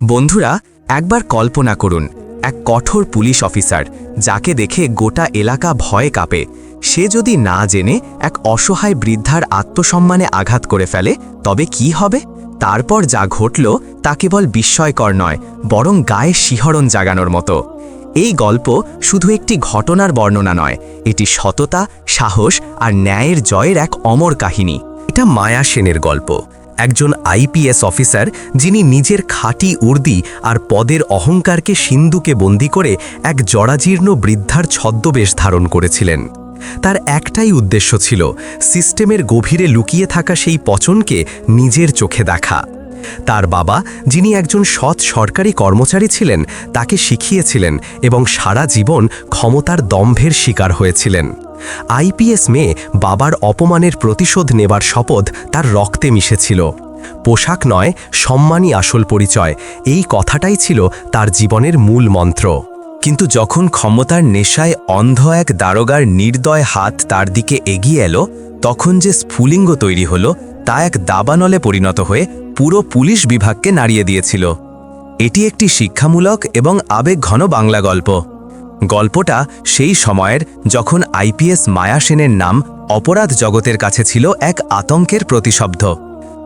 বন্ধুরা, একবার কল্পনা করুন, এক কঠোর পুলিশ অফিসার যাকে দেখে গোটা এলাকা ভয়ে কাঁপে, সে যদি না জেনে এক অসহায় বৃদ্ধার আত্মসম্মানে আঘাত করে ফেলে, তবে কি হবে? তারপর যা ঘটল তা কেবল বিস্ময়কর নয়, বরং গায়ে শিহরণ জাগানোর মতো। এই গল্প শুধু একটি ঘটনার বর্ণনা নয়, এটি সততা, সাহস আর ন্যায়ের জয়ের এক অমর কাহিনী। এটা মায়া সেনের গল্প। একজন আইপিএস অফিসার যিনি নিজের খাঁটি উর্দি আর পদের অহংকারকে সিন্ধুকে বন্দি করে এক জরাজীর্ণ বৃদ্ধার ছদ্মবেশ ধারণ করেছিলেন। তার একটাই উদ্দেশ্য ছিল সিস্টেমের গভীরে লুকিয়ে থাকা সেই পচনকে নিজের চোখে দেখা। তার বাবা, যিনি একজন সৎ সরকারি কর্মচারী ছিলেন, তাকে শিখিয়েছিলেন এবং সারা জীবন ক্ষমতার দম্ভের শিকার হয়েছিলেন। আইপিএস মেয়ে বাবার অপমানের প্রতিশোধ নেবার শপথ তার রক্তে মিশেছিল। পোশাক নয়, সম্মানই আসল পরিচয়। এই কথাটাই ছিল তার জীবনের মূল মন্ত্র। কিন্তু যখন ক্ষমতার নেশায় অন্ধ এক দারোগার নির্দয় হাত তার দিকে এগিয়ে এলো, তখন যে স্ফুলিঙ্গ তৈরি হলো, তা এক দাবানলে পরিণত হয়ে পুরো পুলিশ বিভাগকে নাড়িয়ে দিয়েছিল। এটি একটি শিক্ষামূলক এবং আবেগঘন বাংলা গল্প। গল্পটা সেই সময়ের যখন আইপিএস মায়া সেনের নাম অপরাধ জগতের কাছে ছিল এক আতঙ্কের প্রতিশব্দ।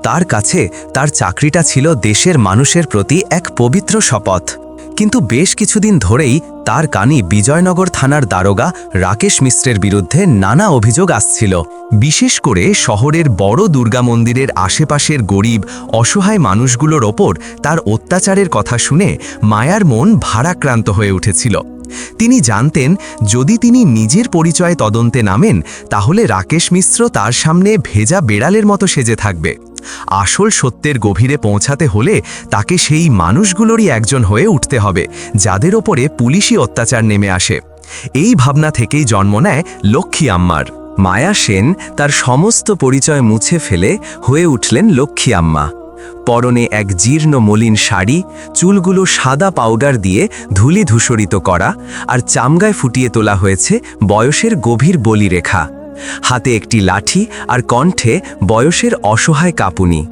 তার কাছে তার চাকরিটা ছিল দেশের মানুষের প্রতি এক পবিত্র শপথ। কিন্তু বেশ কিছুদিন ধরেই তার কানি বিজয়নগর থানার দারোগা রাকেশ মিশ্রের বিরুদ্ধে নানা অভিযোগ আসছিল। বিশেষ করে শহরের বড় দুর্গা মন্দিরের আশেপাশের গরিব, অসহায় মানুষগুলোর ওপর তার অত্যাচারের কথা শুনে মায়ার মন ভারাক্রান্ত হয়ে উঠেছিল। তিনি জানতেন, যদি তিনি নিজের পরিচয় তদন্তে নামেন, তাহলে রাকেশ মিশ্র তার সামনে ভেজা বেড়ালের মতো সেজে থাকবে। আসল সত্যের গভীরে পৌঁছাতে হলে তাকে সেই মানুষগুলোরই একজন হয়ে উঠতে হবে, যাদের ওপরে পুলিশি অত্যাচার নেমে আসে। এই ভাবনা থেকেই জন্ম নেয় লক্ষ্মী আম্মার। মায়া সেন তার সমস্ত পরিচয় মুছে ফেলে হয়ে উঠলেন লক্ষ্মী আম্মা। পরনে এক জীর্ণ মলিন শাড়ি, চুলগুলো সাদা পাউডার দিয়ে ধুলি ধূসরিত করা আর চামগায় ফুটিয়ে তোলা হয়েছে বয়সের গভীর বলিরেখা। হাতে একটি লাঠি আর কণ্ঠে বয়সের অসহায় কাঁপুনি।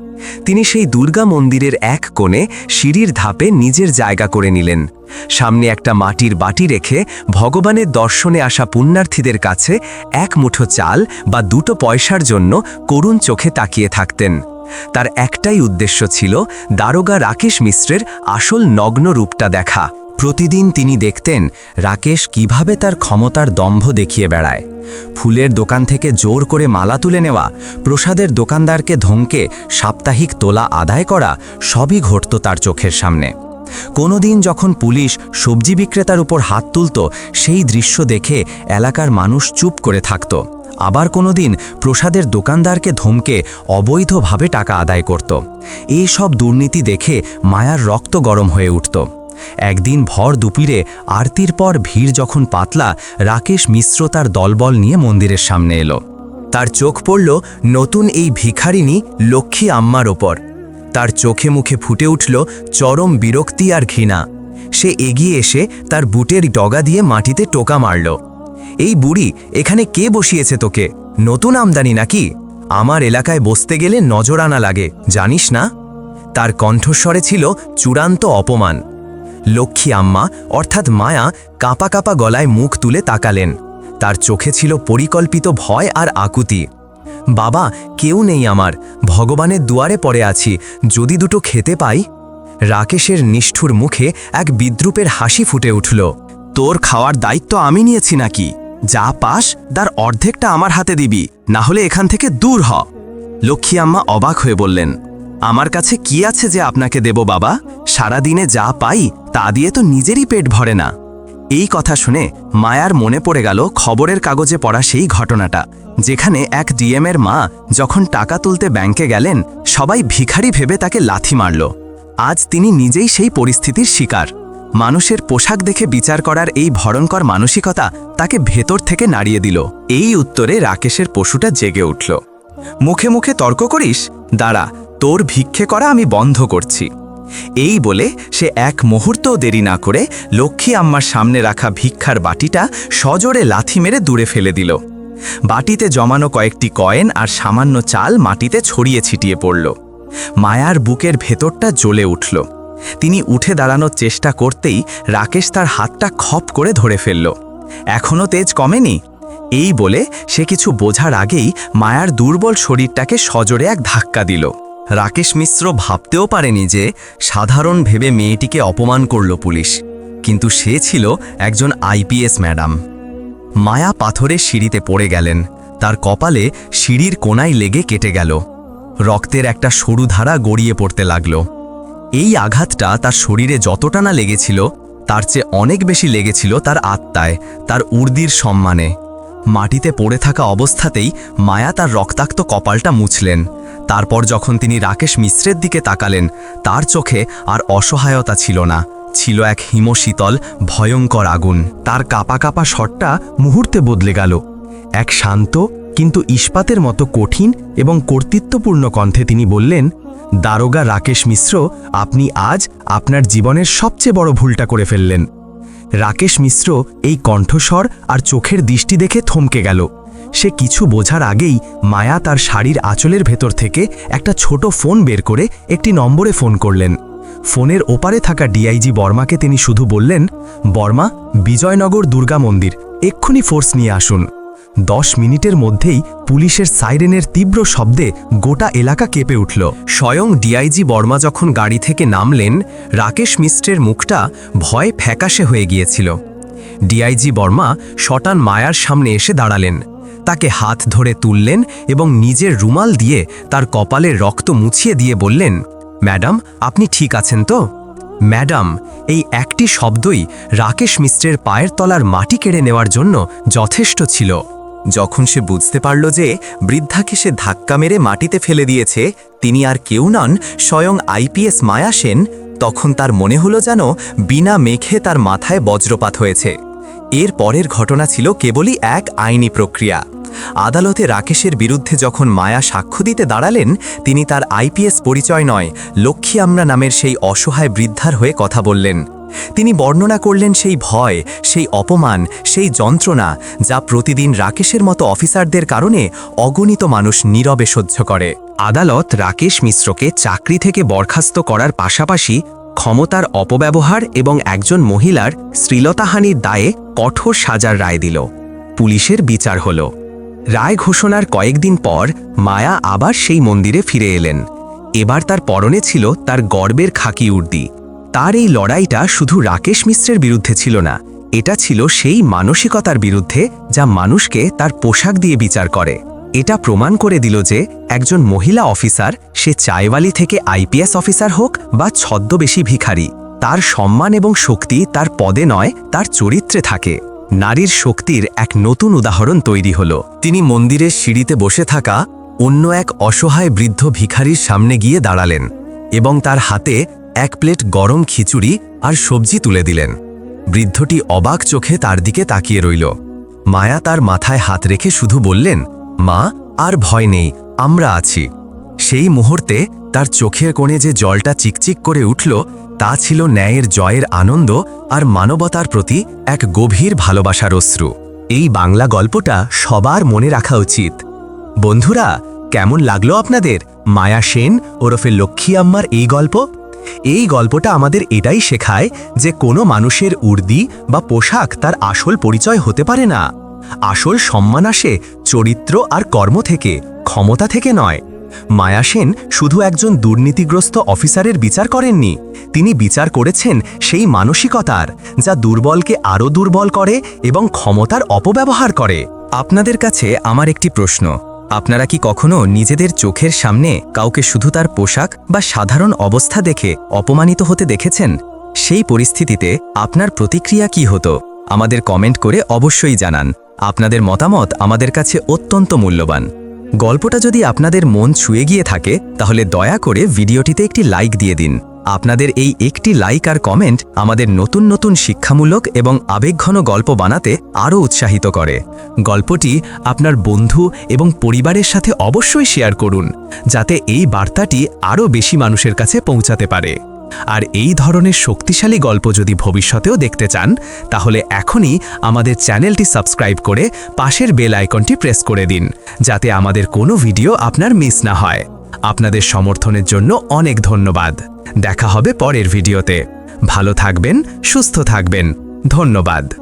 তিনি সেই দুর্গা মন্দিরের এক কোণে সিঁড়ির ধাপে নিজের জায়গা করে নিলেন। সামনে একটা মাটির বাটি রেখে ভগবানের দর্শনে আসা পুণ্যার্থীদের কাছে এক মুঠো চাল বা দুটো পয়সার জন্য করুণ চোখে তাকিয়ে থাকতেন। তার একটাই উদ্দেশ্য ছিল দারোগা রাকেশ মিশ্রের আসল নগ্ন রূপটা দেখা। প্রতিদিন তিনি দেখতেন রাকেশ কীভাবে তার ক্ষমতার দম্ভ দেখিয়ে বেড়ায়। ফুলের দোকান থেকে জোর করে মালা তুলে নেওয়া, প্রসাদের দোকানদারকে ধমকে সাপ্তাহিক তোলা আদায় করা সবই ঘটত তার চোখের সামনে। কোনোদিন যখন পুলিশ সবজি বিক্রেতার উপর হাত তুলত, সেই দৃশ্য দেখে এলাকার মানুষ চুপ করে থাকত। আবার কোনোদিন প্রসাদের দোকানদারকে ধমকে অবৈধভাবে টাকা আদায় করত। এই সব দুর্নীতি দেখে মায়ার রক্ত গরম হয়ে উঠত। একদিন ভর দুপুরে আরতির পর ভিড় যখন পাতলা, রাকেশ মিশ্র তার দলবল নিয়ে মন্দিরের সামনে এলো। তার চোখ পড়ল নতুন এই ভিখারিনী লক্ষ্মী আম্মার ওপর। তার চোখে মুখে ফুটে উঠল চরম বিরক্তি আর ঘৃণা। সে এগিয়ে এসে তার বুটের ডগা দিয়ে মাটিতে টোকা মারল। এই বুড়ি, এখানে কে বসিয়েছে তোকে? নতুন আমদানি নাকি? আমার এলাকায় বসতে গেলে নজর আনা লাগে, জানিস না? তার কণ্ঠস্বরে ছিল চূড়ান্ত অপমান। লক্ষ্মী আম্মা, অর্থাৎ মায়া, কাঁপা কাঁপা গলায় মুখ তুলে তাকালেন। তার চোখে ছিল পরিকল্পিত ভয় আর আকুতি। বাবা, কেউ নেই আমার, ভগবানের দুয়ারে পড়ে আছি, যদি দুটো খেতে পাই? রাকেশের নিষ্ঠুর মুখে এক বিদ্রুপের হাসি ফুটে উঠল। তোর খাওয়ার দায়িত্ব আমি নিয়েছি নাকি? যা পাস, তার অর্ধেকটা আমার হাতে দিবি, না হলে এখান থেকে দূর হ। লক্ষ্মী আম্মা অবাক হয়ে বললেন, আমার কাছে কি আছে যে আপনাকে দেব বাবা? সারাদিনে যা পাই, তা দিয়ে তো নিজেরই পেট ভরে না। এই কথা শুনে মায়ার মনে পড়ে গেল খবরের কাগজে পড়া সেই ঘটনাটা, যেখানে এক ডিএমের মা যখন টাকা তুলতে ব্যাংকে গেলেন, সবাই ভিখারি ভেবে তাকে লাথি মারল। আজ তিনি নিজেই সেই পরিস্থিতির শিকার। মানুষের পোশাক দেখে বিচার করার এই ভরণকর মানসিকতা তাকে ভেতর থেকে নাড়িয়ে দিল। এই উত্তরে রাকেশের পশুটা জেগে উঠল। মুখে মুখে তর্ক করিস? দাঁড়া, তোর ভিক্ষে করা আমি বন্ধ করছি। এই বলে সে এক মুহূর্তও দেরি না করে লক্ষ্মী আম্মার সামনে রাখা ভিক্ষার বাটিটা সজোরে লাথি মেরে দূরে ফেলে দিল। বাটিতে জমানো কয়েকটি কয়েন আর সামান্য চাল মাটিতে ছড়িয়ে ছিটিয়ে পড়ল। মায়ার বুকের ভেতরটা জ্বলে উঠল। তিনি উঠে দাঁড়ানোর চেষ্টা করতেই রাকেশ তার হাতটা খপ করে ধরে ফেলল। এখনও তেজ কমেনি? এই বলে সে কিছু বোঝার আগেই মায়ার দুর্বল শরীরটাকে সজোরে এক ধাক্কা দিল। রাকেশ মিশ্র ভাবতেও পারেনি যে সাধারণ ভেবে মেয়েটিকে অপমান করল পুলিশ, কিন্তু সে ছিল একজন আইপিএস ম্যাডাম। মায়া পাথরের সিঁড়িতে পড়ে গেলেন, তার কপালে সিঁড়ির কোনায় লেগে কেটে গেল। রক্তের একটা সরু ধারা গড়িয়ে পড়তে লাগল। এই আঘাতটা তার শরীরে যতটা না লেগেছিল, তার চেয়ে অনেক বেশি লেগেছিল তার আত্মায়, তার উর্দির সম্মানে। মাটিতে পড়ে থাকা অবস্থাতেই মায়া তার রক্তাক্ত কপালটা মুছলেন। তারপর যখন তিনি রাকেশ মিশ্রের দিকে তাকালেন, তার চোখে আর অসহায়তা ছিল না, ছিল এক হিমশীতল, ভয়ঙ্কর আগুন। তার কাপা কাপা শটটা মুহূর্তে বদলে গেল। এক শান্ত কিন্তু ইস্পাতের মতো কঠিন এবং কর্তৃত্বপূর্ণ কণ্ঠে তিনি বললেন, দারোগা রাকেশ মিশ্র, আপনি আজ আপনার জীবনের সবচেয়ে বড় ভুলটা করে ফেললেন। রাকেশ মিশ্র এই কণ্ঠস্বর আর চোখের দৃষ্টি দেখে থমকে গেল। সে কিছু বোঝার আগেই মায়া তার শাড়ির আঁচলের ভেতর থেকে একটা ছোট ফোন বের করে একটি নম্বরে ফোন করলেন। ফোনের ওপারে থাকা ডিআইজি বর্মাকে তিনি শুধু বললেন, বর্মা, বিজয়নগর দুর্গা মন্দির, এক্ষুনি ফোর্স নিয়ে আসুন। দশ মিনিটের মধ্যেই পুলিশের সাইরেনের তীব্র শব্দে গোটা এলাকা কেঁপে উঠল। স্বয়ং ডিআইজি বর্মা যখন গাড়ি থেকে নামলেন, রাকেশ মিশ্রের মুখটা ভয় ফ্যাকাশে হয়ে গিয়েছিল। ডিআইজি বর্মা শটান মায়ার সামনে এসে দাঁড়ালেন। তাকে হাত ধরে তুললেন এবং নিজের রুমাল দিয়ে তার কপালে রক্ত মুছিয়ে দিয়ে বললেন, ম্যাডাম, আপনি ঠিক আছেন তো? ম্যাডাম, এই একটি শব্দই রাকেশ মিশ্রের পায়ের তলার মাটি কেড়ে নেওয়ার জন্য যথেষ্ট ছিল। যখন সে বুঝতে পারল যে বৃদ্ধাকে সে ধাক্কা মেরে মাটিতে ফেলে দিয়েছে, তিনি আর কেউ নন, স্বয়ং আইপিএস মায়া সেন, তখন তার মনে হলো যেন বিনা মেঘে তার মাথায় বজ্রপাত হয়েছে। এর পরের ঘটনা ছিল কেবলই এক আইনি প্রক্রিয়া। আদালতে রাকেশের বিরুদ্ধে যখন মায়া সাক্ষ্য দিতে দাঁড়ালেন, তিনি তার আইপিএস পরিচয় নয়, লক্ষ্মী আমরা নামের সেই অসহায় বৃদ্ধার হয়ে কথা বললেন। তিনি বর্ণনা করলেন সেই ভয়, সেই অপমান, সেই যন্ত্রণা যা প্রতিদিন রাকেশের মতো অফিসারদের কারণে অগণিত মানুষ নীরবে সহ্য করে। আদালত রাকেশ মিশ্রকে চাকরি থেকে বরখাস্ত করার পাশাপাশি ক্ষমতার অপব্যবহার এবং একজন মহিলার শ্রীলতাহানির দায়ে কঠোর সাজার রায় দিল। পুলিশের বিচার হল। রায় ঘোষণার কয়েকদিন পর মায়া আবার সেই মন্দিরে ফিরে এলেন। এবার তার পরনে ছিল তার গর্বের খাকি উর্দি। তার এই লড়াইটা শুধু রাকেশ মিশ্রের বিরুদ্ধে ছিল না, এটা ছিল সেই মানসিকতার বিরুদ্ধে যা মানুষকে তার পোশাক দিয়ে বিচার করে। এটা প্রমাণ করে দিল যে একজন মহিলা অফিসার, সে চাইওয়ালি থেকে আইপিএস অফিসার হোক বা ছদ্মবেশী ভিখারি, তার সম্মান এবং শক্তি তার পদে নয়, তার চরিত্রে থাকে। নারীর শক্তির এক নতুন উদাহরণ তৈরি হল। তিনি মন্দিরের সিঁড়িতে বসে থাকা অন্য এক অসহায় বৃদ্ধ ভিখারির সামনে গিয়ে দাঁড়ালেন এবং তার হাতে এক প্লেট গরম খিচুড়ি আর সবজি তুলে দিলেন। বৃদ্ধটি অবাক চোখে তার দিকে তাকিয়ে রইল। মায়া তার মাথায় হাত রেখে শুধু বললেন, মা, আর ভয় নেই, আমরা আছি। সেই মুহূর্তে তার চোখের কোণে যে জলটা চিকচিক করে উঠল, তা ছিল ন্যায়ের জয়ের আনন্দ আর মানবতার প্রতি এক গভীর ভালোবাসার অশ্রু। এই বাংলা গল্পটা সবার মনে রাখা উচিত। বন্ধুরা, কেমন লাগল আপনাদের? মায়া সেন ওরফে লক্ষ্মী আম্মার এই গল্প? এই গল্পটা আমাদের এটাই শেখায় যে কোনো মানুষের উর্দি বা পোশাক তার আসল পরিচয় হতে পারে না। আসল সম্মান আসে চরিত্র আর কর্ম থেকে, ক্ষমতা থেকে নয়। মায়া সেন শুধু একজন দুর্নীতিগ্রস্ত অফিসারের বিচার করেননি, তিনি বিচার করেছেন সেই মানসিকতার, যা দুর্বলকে আরও দুর্বল করে এবং ক্ষমতার অপব্যবহার করে। আপনাদের কাছে আমার একটি প্রশ্ন আপনারা কি কখনো নিজেদের চোখের সামনে কাউকে শুধু তার পোশাক বা সাধারণ অবস্থা দেখে অপমানিত হতে দেখেছেন? সেই পরিস্থিতিতে আপনার প্রতিক্রিয়া কি হতো? আমাদের কমেন্ট করে অবশ্যই জানান। আপনাদের মতামত আমাদের কাছে অত্যন্ত মূল্যবান। গল্পটা যদি আপনাদের মন ছুঁয়ে গিয়ে থাকে, তাহলে দয়া করে ভিডিওটিতে একটি লাইক দিয়ে দিন। আপনাদের এই একটি লাইক আর কমেন্ট আমাদের নতুন নতুন শিক্ষামূলক এবং আবেগঘন গল্প বানাতে আরও উৎসাহিত করে। গল্পটি আপনার বন্ধু এবং পরিবারের সাথে অবশ্যই শেয়ার করুন, যাতে এই বার্তাটি আরও বেশি মানুষের কাছে পৌঁছাতে পারে। আর এই ধরনের শক্তিশালী গল্প যদি ভবিষ্যতেও দেখতে চান, তাহলে এখনই আমাদের চ্যানেলটি সাবস্ক্রাইব করে পাশের বেল আইকনটি প্রেস করে দিন, যাতে আমাদের কোনো ভিডিও আপনার মিস না হয়। আপনাদের সমর্থনের জন্য অনেক ধন্যবাদ। দেখা হবে পরের ভিডিওতে। ভালো থাকবেন সুস্থ থাকবেন। ধন্যবাদ।